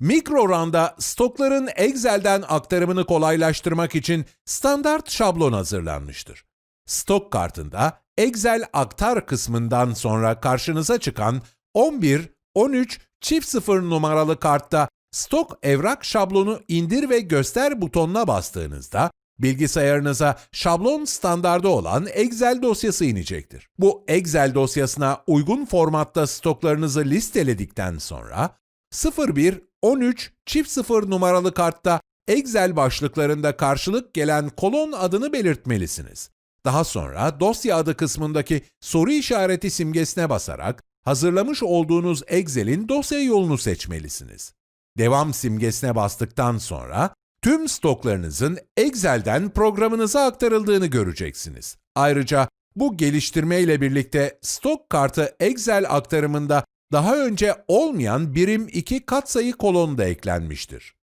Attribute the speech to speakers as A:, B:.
A: MicroRun'da stokların Excel'den aktarımını kolaylaştırmak için standart şablon hazırlanmıştır. Stok kartında Excel aktar kısmından sonra karşınıza çıkan 11, 13, çift 0 numaralı kartta stok evrak şablonu indir ve göster butonuna bastığınızda bilgisayarınıza şablon standardı olan Excel dosyası inecektir. Bu Excel dosyasına uygun formatta stoklarınızı listeledikten sonra 01, 13, çift 0 numaralı kartta Excel başlıklarında karşılık gelen kolon adını belirtmelisiniz. Daha sonra dosya adı kısmındaki soru işareti simgesine basarak hazırlamış olduğunuz Excel'in dosya yolunu seçmelisiniz. Devam simgesine bastıktan sonra tüm stoklarınızın Excel'den programınıza aktarıldığını göreceksiniz. Ayrıca bu geliştirme ile birlikte stok kartı Excel aktarımında daha önce olmayan birim 2 katsayı kolonu da eklenmiştir.